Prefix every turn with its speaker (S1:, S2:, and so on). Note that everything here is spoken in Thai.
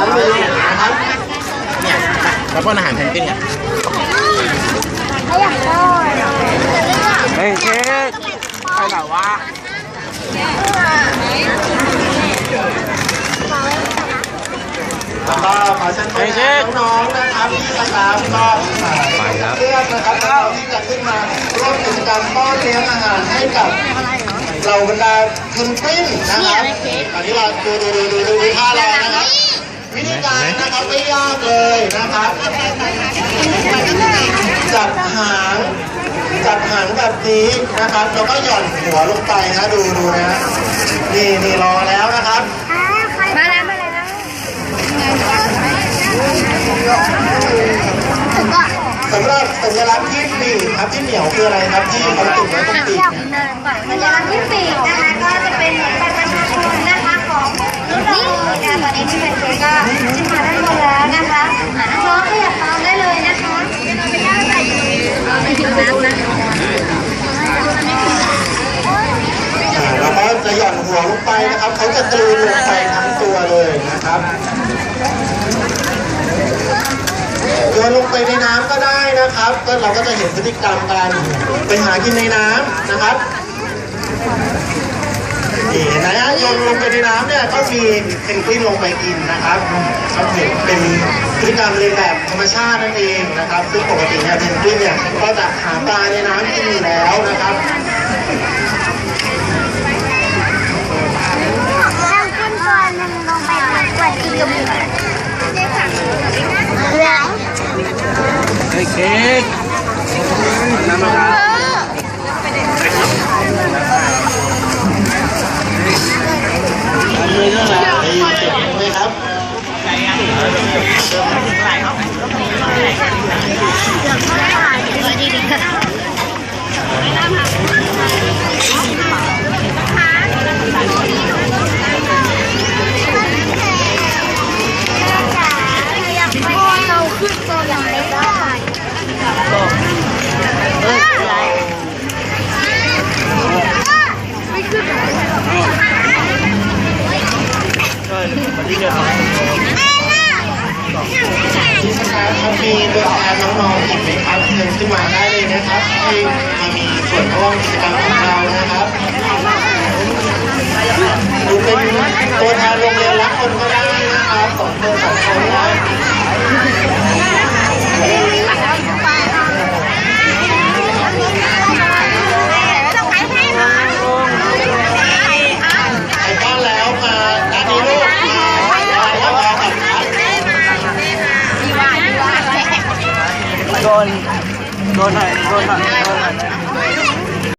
S1: ามือนะครับ
S2: เนี่ยมาป้อนอาหารแพนกวินกัน
S3: เฮ้ยเค้กใครแบบว่า
S1: แล้วก็ขอเชิญน้องๆนะครับที่สตาฟก็ไปครับเพื่อนนะครับที่จะขึ้นมาร่วมกิจกรรมป้อนเลี้ยงอาหารให้กับเหล่าบรรดาเพนกวินนะครับตอนนี้เราดูดูดูดูดูดูท่ารอนะครับ วิธีการนะครับไม่ยากเลยนะครับจับหางจับหางแบบนี้นะครับแล้วก็หย่อนหัวลงไปนะดูดูนะนี่นี่รอแล้วนะครับ
S4: มาแล้วมาแล้ว
S1: สำหรับสัญลักษณ์ที่ปีกครับที่เหนียวคืออะไรครับที่เขาติดไว้ตรงปีก
S4: สัญลักษณ์ที่ปีกนะคะก็จะเป็นเหมือนบัตรประชาชนนะคะของรุ่นเราเลยนะตอนนี้ที่เป็นเค้กก็ขึ้นมาด้านบนแล้วนะคะอ่าน้องๆก็อยากตามได้เลยนะคะไปย่างใส่ไปถึงน้ำนะ
S1: อ่าแล้วก็จะหย่อนหัวลงไปนะครับเขาจะกลืนลงไปทั้งตัวเลยนะครับ โยนลงไปในน้ำก็ได้นะครับ ก็เราก็จะเห็นพฤติกรรมการไปหากินในน้ำนะครับนี่นไหมฮะโยนลงไปในน้ำเนี่ยก็มีเพนกวินลงไปกินนะครับก็ถือเป็นพฤติกรรมเรียนแบบธรรมชาตินั่นเองนะครับ ซึ่งปกติเนี่ยเพนกวินเนี่ยก็จะหาปลาในน้ำกินอยู่แล้วนะครับ
S4: ตั้งขึ้นก่อนมันลงไปกดอีกกับมือหลัง
S3: เมี
S1: ตัวแทนน้องๆอีกไหมครับเชิญขึ้นมาได้เลยนะครับที่มามีส่วนร่วมกิจกรรมของเรานะครับหรือเป็นตัว โดน
S3: โดนห